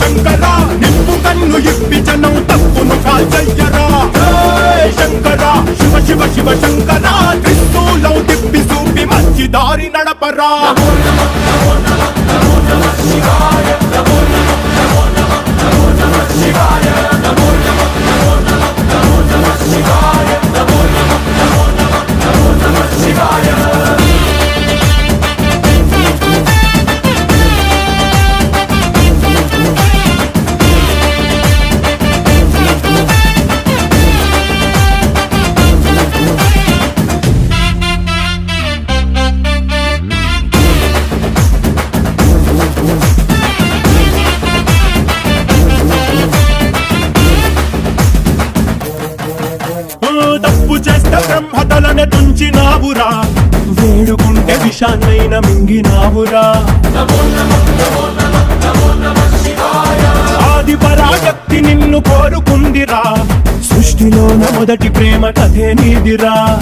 శంకర నిప్పు కన్ను ఇప్పి జనం తప్పును కాల్చయ్యరా. జై శంకర శివ శివ శివ శంకర త్రిశూలం తిప్పి చూపి మంచి దారి నడపరా. బ్రహ్మతలనే వేడుకుంటే విషాన్నైన మింగినావురా. ఆది పరాశక్తి నిన్ను కోరుకుందిరా. సృష్టిలోన మొదటి ప్రేమ కథే నీదిరా.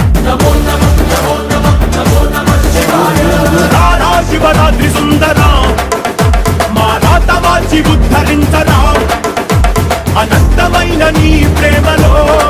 శివరాత్రి సుందరా. మా రాత వాచి ఉద్ధరించరా. అనంతమైన నీ ప్రేమలో.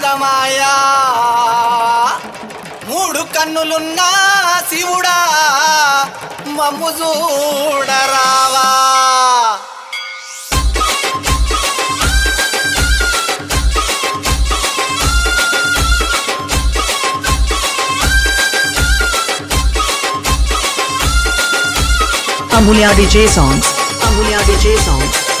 నీదే గదమాయా మూడు కన్నులున్నా శివుడా మమ్ము చూడరావా Amulya DJ songs. Amulya DJ songs.